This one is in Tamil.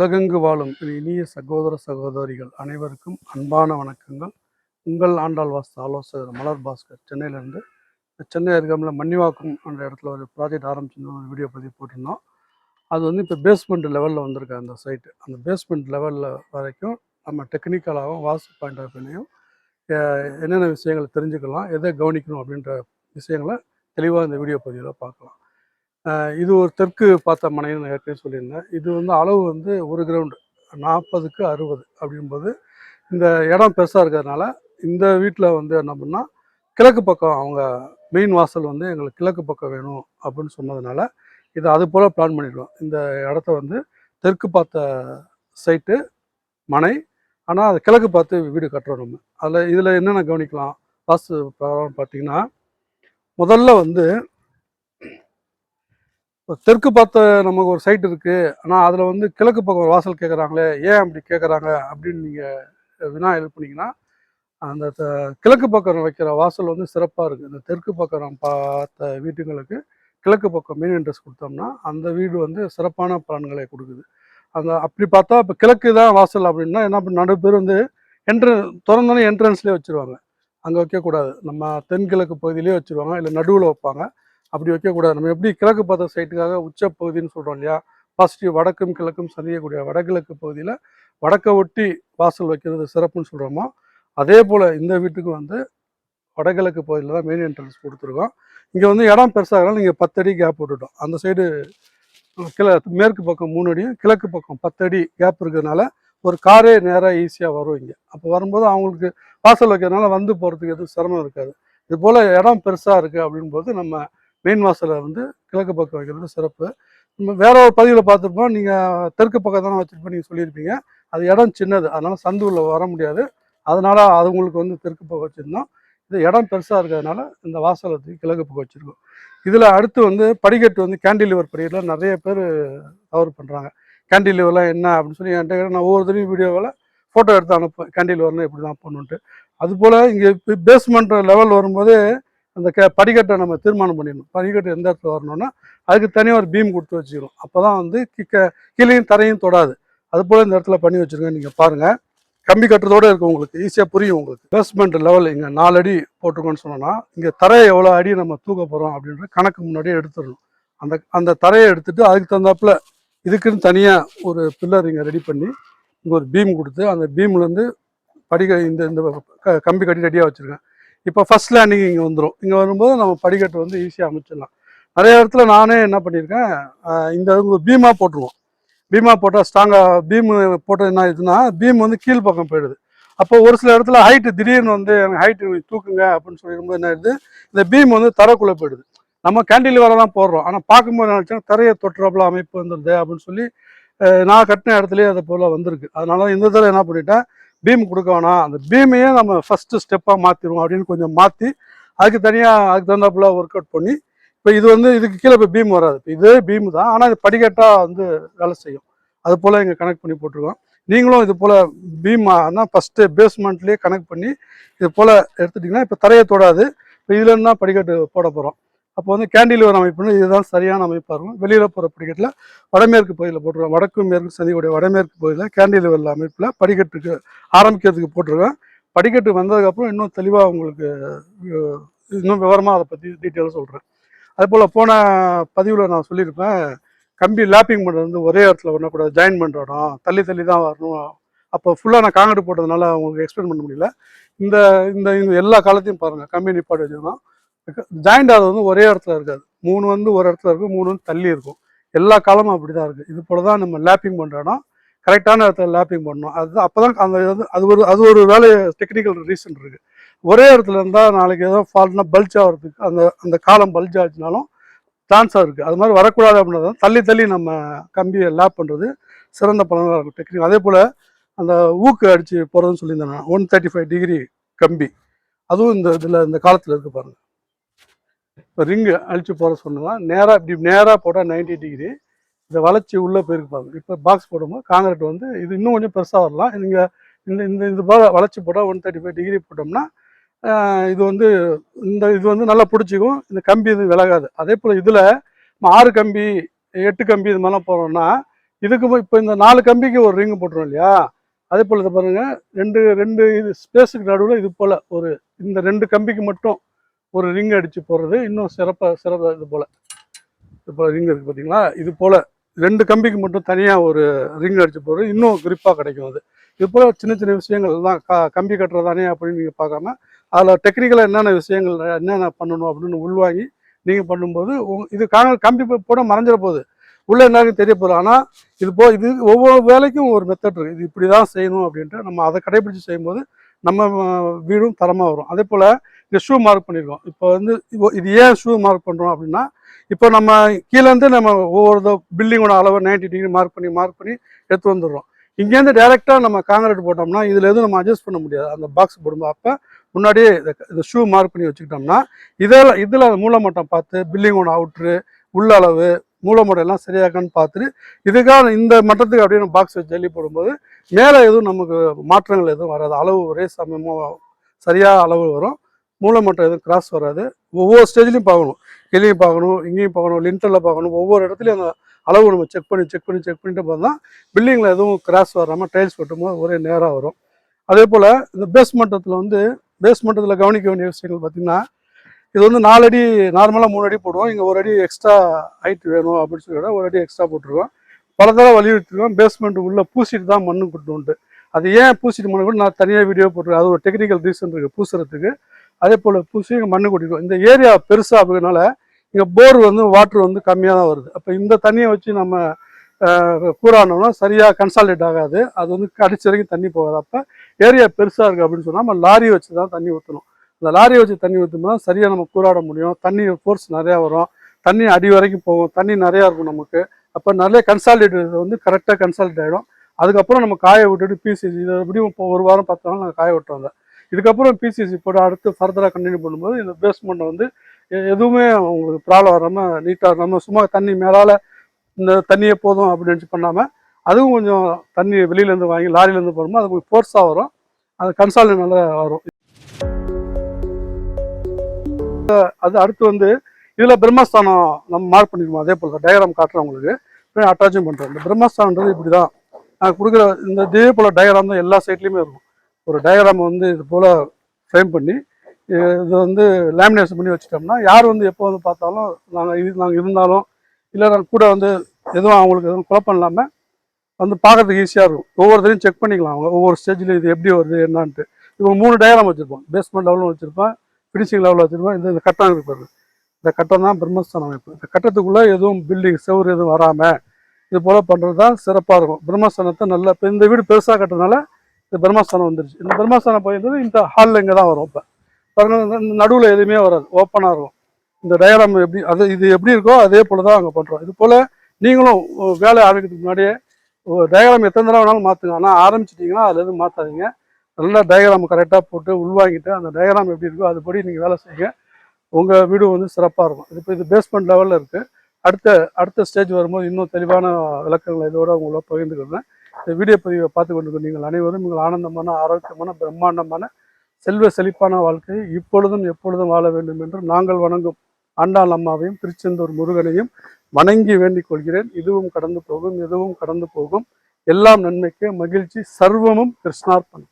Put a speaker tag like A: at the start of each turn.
A: உலகெங்கு வாழும் இனிய சகோதர சகோதரிகள் அனைவருக்கும் அன்பான வணக்கங்கள். உங்கள் ஆண்டாள் வாஸ்து ஆலோசகர் மலர் பாஸ்கர் சென்னையிலேருந்து சென்னை அருகாமல் மன்னிவாக்கம் என்ற இடத்துல ஒரு ப்ராஜெக்ட் ஆரம்பிச்சிருந்தோம். ஒரு வீடியோ பதிவு போட்டிருந்தோம். அது வந்து இப்போ பேஸ்மெண்ட் லெவலில் வந்திருக்கு அந்த சைட்டு அந்த பேஸ்மெண்ட் லெவலில் வரைக்கும் நம்ம டெக்னிக்கலாகவும் வாஸ்து பாயிண்ட் ஆஃப் வியூலையும் என்னென்ன விஷயங்களை தெரிஞ்சுக்கலாம் எதை கவனிக்கணும் அப்படின்ற விஷயங்களை தெளிவாக இந்த வீடியோ பதிவில் பார்க்கலாம். இது ஒரு தெற்கு பார்த்த மனைன்னு ஏற்கனவே சொல்லியிருந்தேன். இது வந்து அளவு வந்து ஒரு கிரவுண்டு. நாற்பதுக்கு அறுபது அப்படிங்கும்போது இந்த இடம் பெருசாக இருக்கிறதுனால இந்த வீட்டில் வந்து என்ன பண்ணால் கிழக்கு பக்கம் அவங்க மெயின் வாசல் வந்து எங்களுக்கு கிழக்கு பக்கம் வேணும் அப்படின்னு சொன்னதுனால இதை அது போல் பிளான் பண்ணிடுவோம். இந்த இடத்த வந்து தெற்கு பார்த்த சைட்டு மனை ஆனால் அது கிழக்கு பார்த்து வீடு கட்டுறோம் நம்ம. அதில் இதில் என்னென்ன கவனிக்கலாம்? வாஸ்து பார்த்தீங்கன்னா முதல்ல வந்து இப்போ தெற்கு பார்த்த நமக்கு ஒரு சைட் இருக்குது ஆனால் அதில் வந்து கிழக்கு பக்கம் ஒரு வாசல் கேட்குறாங்களே ஏன் அப்படி கேட்குறாங்க அப்படின்னு நீங்கள் வினா எழுப்புனீங்கன்னா அந்த த- கிழக்கு பக்கம் வைக்கிற வாசல் வந்து சிறப்பாக இருக்குது இந்த தெற்கு பக்கம் பார்த்த வீட்டுங்களுக்கு கிழக்கு பக்கம் மெயின் இன்ட்ரெஸ்ட் கொடுத்தோம்னா அந்த வீடு வந்து சிறப்பான பலன்களை கொடுக்குது. அந்த அப்படி பார்த்தா இப்போ கிழக்கு தான் வாசல் அப்படின்னா என்ன நடு பேர் வந்து என்ட்ரன் திறந்தோன்னே என்ட்ரன்ஸ்லேயே வச்சுருவாங்க. அங்கே வைக்கக்கூடாது. நம்ம தென்கிழக்கு பகுதியிலே வச்சுருவாங்க இல்லை நடுவில் வைப்பாங்க. அப்படி வைக்கக்கூடாது நம்ம எப்படி கிழக்கு பார்த்த சைட்டுக்காக உச்ச பகுதின்னு சொல்கிறோம் இல்லையா? பாசிட்டிவ் வடக்கும் கிழக்கும் சந்திக்கக்கூடிய வடகிழக்கு பகுதியில் வடக்கை ஒட்டி வாசல் வைக்கிறது சிறப்புன்னு சொல்கிறோமோ அதே போல் இந்த வீட்டுக்கு வந்து வடகிழக்கு பகுதியில் தான் மெயின் என்ட்ரன்ஸ் கொடுத்துருக்கோம். இங்கே வந்து இடம் பெருசாகனால நீங்கள் பத்தடி கேப் விட்டுட்டோம். அந்த சைடு கிழ மேற்கு பக்கம் மூணு அடியும் கிழக்கு பக்கம் பத்தடி கேப் இருக்கிறதுனால ஒரு காரே நேராக ஈஸியாக வரும் இங்கே. அப்போ வரும்போது அவங்களுக்கு வாசல் வைக்கிறதுனால வந்து போகிறதுக்கு எதுவும் சிரமம் இருக்காது. இது போல் இடம் பெருசாக இருக்குது அப்படின்போது நம்ம மெயின் வாசலை வந்து கிழக்கு பக்கம் வைக்கிறது சிறப்பு. வேற ஒரு பதிவில் பார்த்துருப்போம். நீங்கள் தெற்கு பக்கம் தானே வச்சுருப்போம் நீங்கள் சொல்லியிருப்பீங்க. அது இடம் சின்னது. அதனால் சந்து உள்ள வர முடியாது. அதனால் அது உங்களுக்கு வந்து தெற்கு பக்கம் வச்சுருந்தோம். இது இடம் பெருசாக இருக்கிறதுனால இந்த வாசலை கிழக்கு பக்கம் வச்சுருக்கோம். இதில் அடுத்து வந்து படிக்கட்டு வந்து கேண்டிலிவர் படிக்கட்டில் நிறைய பேர் தவறு பண்ணுறாங்க கேண்டிலிவர்லாம் என்ன அப்படின்னு சொல்லி என்கிட்ட நான் ஒவ்வொரு தடவையும் வீடியோவில் ஃபோட்டோ எடுத்து அனுப்பேன் கேண்டிலிவர்னு இப்படி தான் பண்ணுன்ட்டு அதுபோல் இங்கே பேஸ்மெண்ட் லெவல் வரும்போது அந்த க படிக்கட்டை நம்ம தீர்மானம் பண்ணிடணும். படிக்கட்டு எந்த இடத்துல வரணும்னா அதுக்கு தனியாக ஒரு பீம் கொடுத்து வச்சுக்கணும். அப்போ தான் வந்து கிக்க கீழையும் தரையும் தொடாது. அது போல் இந்த இடத்துல பண்ணி வச்சுருங்க நீங்கள் பாருங்கள் கம்பி கட்டுறதோட இருக்கும் உங்களுக்கு. ஈஸியாக புரியும் உங்களுக்கு. பேஸ்மெண்ட் லெவல் இங்கே நாலு அடி போட்டிருக்கோன்னு சொன்னோன்னா இங்கே தரையை எவ்வளோ அடி நம்ம தூக்க போகிறோம் அப்படின்ற கணக்கு முன்னாடியே எடுத்துடணும். அந்த அந்த தரையை எடுத்துகிட்டு அதுக்கு தகுந்தாப்புல இதுக்குன்னு தனியாக ஒரு பில்லர் இங்கே ரெடி பண்ணி இங்கே ஒரு பீம் கொடுத்து அந்த பீம்லேருந்து படிக்க இந்த இந்த க- கம்பி கட்டி ரெடியாக வச்சுருக்கேன். இப்போ ஃபர்ஸ்ட் லேண்டிங் இங்கே வந்துடும் இங்கே வரும்போது நம்ம படிக்கட்டு வந்து ஈஸியாக அமைச்சிடலாம். நிறைய இடத்துல நானே என்ன பண்ணியிருக்கேன் இந்த பீமாக போட்டுருவோம். பீமா போட்டால் ஸ்ட்ராங்காக பீம் போட்டது என்ன ஆயிடுச்சுன்னா பீம் வந்து கீழ் பக்கம் போயிடுது. அப்போ ஒரு சில இடத்துல ஹைட்டு திடீர்னு வந்து எனக்கு ஹைட்டு தூக்குங்க அப்படின்னு சொல்லிடும்போது என்ன ஆயிடுது இந்த பீம் வந்து தரக்குள்ளே போயிடுது. நம்ம கேண்டிலிவரை தான் போடுறோம். ஆனால் பார்க்கும்போது நினச்சோன்னா தரையை தொட்டுறாப்புல அமைப்பு வந்துடுது அப்படின்னு சொல்லி நான் கட்டின இடத்துலயே அது போல் வந்திருக்கு. அதனால இந்த தடவை என்ன பண்ணிட்டேன் பீம் கொடுக்க வேணாம். அந்த பீமையே நம்ம ஃபஸ்ட்டு ஸ்டெப்பாக மாற்றிடுவோம் அப்படின்னு கொஞ்சம் மாற்றி அதுக்கு தனியாக அதுக்கு தகுந்தாப்புல ஒர்க் அவுட் பண்ணி இப்போ இது வந்து இதுக்கு கீழே இப்போ பீம் வராது. இப்போ இதே பீம் தான் ஆனால் இது படிக்கட்டாக வந்து வேலை செய்யும். அது போல் இங்கே கனெக்ட் பண்ணி போட்டிருக்கோம். நீங்களும் இது போல் பீம் ஆனால் ஃபஸ்ட்டு பேஸ்மெண்ட்லேயே கனெக்ட் பண்ணி இது போல் எடுத்துட்டிங்கன்னா இப்போ தரையை தொடாது. இப்போ இதுலேருந்து தான் படிக்கட்டு போட போகிறோம் அப்போ வந்து கேண்டிலிவர் அமைப்புன்னு இதுதான் சரியான அமைப்பாக இருக்கும். வெளியில் போகிற படிக்கட்டில் வடமேற்கு பகுதியில் போட்டிருக்கோம் வடக்கு மேற்கு சந்திக்கூடிய வடமேற்கு பகுதியில் கேண்டிலிவர் அமைப்பில் படிக்கட்டுக்கு ஆரம்பிக்கிறதுக்கு போட்டிருக்கோம் படிக்கட்டு வந்ததுக்கப்புறம் இன்னும் தெளிவாக உங்களுக்கு இன்னும் விவரமாக அதை பற்றி டீட்டெயிலாக சொல்கிறேன் அதுபோல் போன பதிவில் நான் சொல்லியிருப்பேன். கம்பி லேப்பிங் பண்ணுறது வந்து ஒரே இடத்துல வரக்கூடாது ஜாயின் பண்ணுற இடம் தள்ளி தள்ளி தான் வரணும். அப்போ ஃபுல்லாக நான் காங்கிரீட் போட்டதுனால உங்களுக்கு எக்ஸ்பிளைன் பண்ண முடியல. இந்த இந்த எல்லா காலத்தையும் பாருங்கள் கம்பி நிப்பாட்டி வச்சுருந்தோம். ஜாயிண்ட் ஆகிறது வந்து ஒரே இடத்துல இருக்காது. மூணு வந்து ஒரு இடத்துல இருக்கும் மூணு வந்து தள்ளி இருக்கும். எல்லா காலமும் அப்படி தான் இருக்குது இது போல தான் நம்ம லேப்பிங் பண்ணுற கரெக்டான இடத்துல லேப்பிங் பண்ணணும். அதுதான் அப்போ தான் அந்த இது வந்து அது ஒரு அது ஒரு வேலை டெக்னிக்கல் ரீசன் இருக்குது ஒரே இடத்துல இருந்தால் நாளைக்கு ஏதோ ஃபால்ட்னா பல்ஜ் ஆகிறதுக்கு அந்த அந்த காலம் பல்ஜ் ஆச்சுனாலும் சான்ஸாக இருக்குது அது மாதிரி வரக்கூடாது அப்படின்றது தள்ளி தள்ளி நம்ம கம்பியை லேப் பண்ணுறது சிறந்த பலனாக இருக்கும். டெக்னிக் அதே போல் அந்த ஊக்கு அடித்து போகிறதுன்னு சொல்லியிருந்தேன் ஒன் தேர்ட்டி ஃபைவ் டிகிரி கம்பி. அதுவும் இந்த இதில் இந்த காலத்தில் இருக்குது பாருங்கள் இப்போ ரிங்கு அழிச்சு போட சொன்னலாம் நேராக இப்படி நேராக போட்டால் 90 டிகிரி இதை வளைச்சி உள்ளே போயிருப்பாங்க இப்போ பாக்ஸ் போடும்போது காங்கிரட் வந்து இது இன்னும் கொஞ்சம் பெருசாக வரலாம். நீங்கள் இந்த இந்த இது போல வளைச்சி போட்டால் ஒன் தேர்ட்டி ஃபைவ் டிகிரி போட்டோம்னா இது வந்து இந்த இது வந்து நல்லா பிடிச்சிக்கும். இந்த கம்பி இது விலகாது. அதே போல் இதில் ஆறு கம்பி எட்டு கம்பி இது மாதிரிலாம் போடுறோம்னா இதுக்கு இப்போ இந்த நாலு கம்பிக்கு ஒரு ரிங் போட்டுரும் இல்லையா? அதே போல் இதை பாருங்கள் ரெண்டு ரெண்டு இது ஸ்பேஸுக்கு நடுவில் இது போல் ஒரு இந்த ரெண்டு கம்பிக்கு மட்டும் ஒரு ரிங் அடித்து போடுறது இன்னும் சிறப்பாக சிறப்பாக இது போல். இது போல் ரிங் இருக்குது பார்த்தீங்களா இது போல் ரெண்டு கம்பிக்கு மட்டும் தனியாக ஒரு ரிங் அடித்து போடுறது இன்னும் கிரிப்பாக கிடைக்கும் அது. இது போல் சின்ன சின்ன விஷயங்கள் தான் க கம்பி கட்டுறதானே அப்படின்னு நீங்கள் பார்க்காம அதில் டெக்னிக்கலாக என்னென்ன விஷயங்கள் என்னென்ன பண்ணணும் அப்படின்னு உள்வாங்கி நீங்கள் பண்ணும்போது இது காங்க கம்பி போட மறைஞ்சிட போகுது. உள்ளே என்னன்னு தெரிய போகுது. ஆனால் இது போ இது ஒவ்வொரு வேலைக்கும் ஒரு மெத்தட் இருக்குது இது இப்படி தான் செய்யணும் அப்படின்ட்டு நம்ம அதை கடைபிடிச்சு செய்யும்போது நம்ம வீடும் தரமாக வரும். அதே போல் இந்த ஷூ மார்க் பண்ணியிருக்கோம் இப்போ வந்து இப்போ இது ஏன் ஷூ மார்க் பண்ணுறோம் அப்படின்னா இப்போ நம்ம கீழேருந்து நம்ம ஒவ்வொரு பில்டிங்கோட அளவை 90 டிகிரி மார்க் பண்ணி மார்க் பண்ணி எடுத்து வந்துடுறோம். இங்கேருந்து டேரெக்டாக நம்ம காங்கிரீட் போட்டோம்னா இதில் எதுவும் நம்ம அட்ஜஸ்ட் பண்ண முடியாது. அந்த பாக்ஸ் போடும்போது அப்போ முன்னாடியே இதை இந்த ஷூ மார்க் பண்ணி வச்சுக்கிட்டோம்னா இதில் இதில் மூலமட்டம் பார்த்து பில்டிங்கோட அவுட்ரு உள்ள அளவு மூலமுடையெல்லாம் சரியாக்கான்னு பார்த்துட்டு இதுக்காக இந்த மட்டத்துக்கு அப்படியே நம்ம பாக்ஸ் வச்சு ஜல்லி போடும்போது மேலே எதுவும் நமக்கு மாற்றங்கள் எதுவும் வராது. அளவு ஒரே சமயமாக சரியாக அளவு வரும். மூலமட்டம் எதுவும் கிராஸ் வராது. ஒவ்வொரு ஸ்டேஜ்லையும் பார்க்கணும். கீழேயும் பார்க்கணும் இங்கேயும் பார்க்கணும் லிண்டரில் பார்க்கணும். ஒவ்வொரு இடத்துலையும் அந்த அளவு நம்ம செக் பண்ணி செக் பண்ணி செக் பண்ணிட்டு பார்த்தா பில்டிங்கில் எதுவும் கிராஸ் வராமல் டைல்ஸ் போட்டும்போது ஒரே நேராக வரும். அதே போல் இந்த பேஸ் மட்டத்தில் வந்து பேஸ் மட்டத்தில் கவனிக்க வேண்டிய விஷயங்கள் பார்த்திங்கன்னா இது வந்து நாலு அடி நார்மலாக மூணு அடி போடுவோம். இங்கே ஒரு அடி எக்ஸ்ட்ரா ஹைட் வேணும் அப்படின்னு சொல்லி ஒரு அடி எக்ஸ்ட்ரா போட்டிருக்கோம் பல தடவை வலியுறுத்திருக்கோம் பேஸ்மெண்ட் உள்ளே பூசிட்டு தான் மண்ணு கொண்டு அது ஏன் பூசிட்டு மண்ணு கூட நான் தனியாக வீடியோ போட்டிருக்கேன். அது ஒரு டெக்னிக்கல் ரீசன் இருக்குது பூசுறதுக்கு. அதே போல் பூசி இங்கே மண்ணு கொட்டிருக்கோம் இந்த ஏரியா பெருசாக அப்படினால இங்கே போர் வந்து வாட்ரு வந்து கம்மியாக தான் வருது. அப்போ இந்த தண்ணியை வச்சு நம்ம கூறானோம்னா சரியாக கன்சால்டேட் ஆகாது. அது வந்து கடிச்ச வரைக்கும் தண்ணி போகாது. அப்போ ஏரியா பெருசாக இருக்குது அப்படின்னு சொன்னால் நம்ம லாரி வச்சு தான் தண்ணி ஊற்றணும் அந்த லாரியை வச்சு தண்ணி ஊற்றும்போது சரியாக நம்ம கூறாட முடியும். தண்ணி ஃபோர்ஸ் நிறையா வரும். தண்ணி அடி வரைக்கும் போகும். தண்ணி நிறையா இருக்கும் நமக்கு. அப்போ நிறைய கன்சால்டேட் வந்து கரெக்டாக கன்சாலிட் ஆகிடும் அதுக்கப்புறம் நம்ம காய விட்டுட்டு பிசிசி இது எப்படியும் இப்போ ஒரு வாரம் பத்து நாள் நாங்கள் காய விட்டோம் இதுக்கப்புறம் பிசிசி போட்டு அடுத்து ஃபர்தராக கண்டினியூ பண்ணும்போது இந்த பேஸ்மெண்ட்டை வந்து எதுவுமே உங்களுக்கு ப்ராப்ளம் வராமல் நீட்டாக நம்ம சும்மா தண்ணி மேலால் இந்த தண்ணியே போதும் அப்படின்னு பண்ணாமல் அதுவும் கொஞ்சம் தண்ணி வெளியிலேருந்து வாங்கி லாரியிலேருந்து போகும்போது அது கொஞ்சம் ஃபோர்ஸாக வரும். அது கன்சால்ட் நல்லா வரும். அது அடுத்து வந்து இதில் பிரம்மஸ்தானம் நம்ம மார்க் பண்ணிடுவோம் அதே போல் டயக்ராம் காட்டுறோம் உங்களுக்கு. அட்டாச்சும் பண்ணுறோம் இந்த பிரம்மஸ்தானன்றது இப்படி தான் நான் கொடுக்குற இந்த இதே போல் டயக்ராம் தான் எல்லா சைட்லேயுமே இருக்கும். ஒரு டயக்ராம் வந்து இது போல் ஃப்ரேம் பண்ணி இது வந்து லேமினேஷன் பண்ணி வச்சுட்டோம்னா யார் வந்து எப்போ வந்து பார்த்தாலும் நாங்கள் இது நாங்கள் இருந்தாலும் இல்லை நாங்கள் கூட வந்து எதுவும் அவங்களுக்கு எதுவும் குழப்பம் இல்லாமல் வந்து பார்க்கறதுக்கு ஈஸியாக இருக்கும். ஒவ்வொருத்தரையும் செக் பண்ணிக்கலாம். அவங்க ஒவ்வொரு ஸ்டேஜில் இது எப்படி வருது என்னான்ட்டு. இப்போ மூணு டயக்ராம் வச்சுருப்போம். பேஸ்மெண்ட் லெவலும் வச்சுருப்பேன் ஃபினிஷிங் லெவலில் வச்சுருக்கோம். இந்த இந்த கட்டம் இருக்கு பாருங்க. இந்த கட்டம் தான் பிரம்மஸ்தான அமைப்பு. இந்த கட்டத்துக்குள்ளே எதுவும் பில்டிங் செவுறு எதுவும் வராமல் இது போல் பண்ணுறது தான் சிறப்பாக இருக்கும். பிரம்மஸ்தானத்தை நல்லா இப்போ இந்த வீடு பெருசாக கட்டுறதுனால இந்த பிரம்மஸ்தானம் வந்துருச்சு. இந்த பிரம்மஸ்தானம் போயிருந்தது இந்த ஹாலில் இங்கே தான் வரும் இப்போ. பாருங்க நடுவில் எதுவுமே வராது. ஓப்பனாக இருக்கும். இந்த டயக்ராம் எப்படி அது இது எப்படி இருக்கோ அதே போல் தான் அங்கே பண்ணுறோம் இது போல் நீங்களும் வேலை ஆரம்பிக்கிறதுக்கு முன்னாடியே டயக்ராம் எத்தனை தடவை வேணாலும் மாற்றுங்க ஆனால் ஆரம்பிச்சிட்டிங்கன்னா அதில் எதுவும் மாற்றாதீங்க நல்லா டயக்ராம் கரெக்டாக போட்டு உள்வாங்கிட்டு அந்த டயக்ராம் எப்படி இருக்கோ அதுபடி நீங்கள் வேலை செய்யுங்க. உங்கள் வீடு வந்து சிறப்பாக இருக்கும். இது இப்போ இது பேஸ்மெண்ட் லெவலில் இருக்குது அடுத்த அடுத்த ஸ்டேஜ் வரும்போது இன்னும் தெளிவான விளக்கங்களை இதோட உங்களோட பகிர்ந்துக்கிறேன். இந்த வீடியோ பதிவை பார்த்து கொண்டு நீங்கள் அனைவரும் நீங்கள் ஆனந்தமான ஆரோக்கியமான பிரம்மாண்டமான செல்வ செழிப்பான வாழ்க்கையை இப்பொழுதும் எப்பொழுதும் வாழ வேண்டும் என்று நாங்கள் வணங்கும் ஆண்டாள் அம்மாவையும் திருச்செந்தூர் முருகனையும் வணங்கி வேண்டிக் கொள்கிறேன். இதுவும் கடந்து போகும் எதுவும் கடந்து போகும். எல்லாம் நன்மைக்கு மகிழ்ச்சி. சர்வமும் கிருஷ்ணார்ப்பணம்.